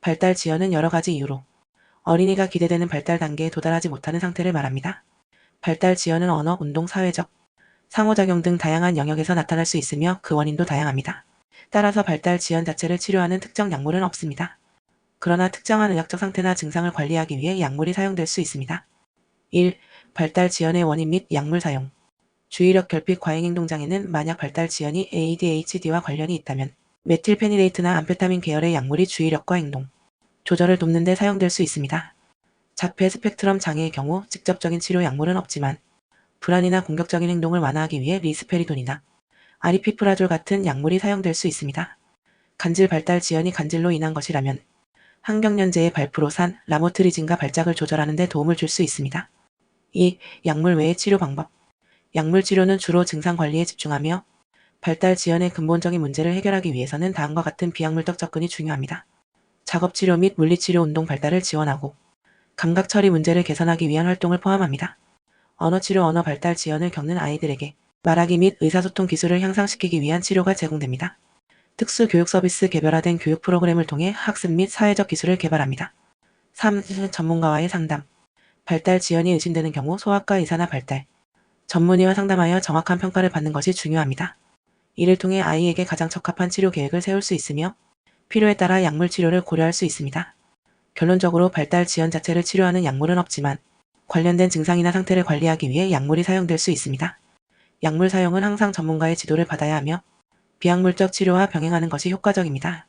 발달 지연은 여러 가지 이유로 어린이가 기대되는 발달 단계에 도달하지 못하는 상태를 말합니다. 발달 지연은 언어, 운동, 사회적, 상호작용 등 다양한 영역에서 나타날 수 있으며 그 원인도 다양합니다. 따라서 발달 지연 자체를 치료하는 특정 약물은 없습니다. 그러나 특정한 의학적 상태나 증상을 관리하기 위해 약물이 사용될 수 있습니다. 1. 발달 지연의 원인 및 약물 사용 주의력 결핍 과잉 행동 장애는 만약 발달 지연이 ADHD와 관련이 있다면 메틸페니레이트나 암페타민 계열의 약물이 주의력과 행동 조절을 돕는 데 사용될 수 있습니다. 자폐 스펙트럼 장애의 경우 직접적인 치료 약물은 없지만 불안이나 공격적인 행동을 완화하기 위해 리스페리돈이나 아리피프라졸 같은 약물이 사용될 수 있습니다. 간질 발달 지연이 간질로 인한 것이라면 항경련제의 발프로산, 라모트리진과 발작을 조절하는 데 도움을 줄 수 있습니다. 2. 약물 외의 치료 방법 약물 치료는 주로 증상 관리에 집중하며 발달 지연의 근본적인 문제를 해결하기 위해서는 다음과 같은 비약물적 접근이 중요합니다. 작업 치료 및 물리치료 운동 발달을 지원하고 감각 처리 문제를 개선하기 위한 활동을 포함합니다. 언어 치료 언어 발달 지연을 겪는 아이들에게 말하기 및 의사소통 기술을 향상시키기 위한 치료가 제공됩니다. 특수 교육 서비스 개별화된 교육 프로그램을 통해 학습 및 사회적 기술을 개발합니다. 3. 전문가와의 상담 발달 지연이 의심되는 경우 소아과 의사나 발달 전문의와 상담하여 정확한 평가를 받는 것이 중요합니다. 이를 통해 아이에게 가장 적합한 치료 계획을 세울 수 있으며 필요에 따라 약물 치료를 고려할 수 있습니다. 결론적으로 발달 지연 자체를 치료하는 약물은 없지만 관련된 증상이나 상태를 관리하기 위해 약물이 사용될 수 있습니다. 약물 사용은 항상 전문가의 지도를 받아야 하며 비약물적 치료와 병행하는 것이 효과적입니다.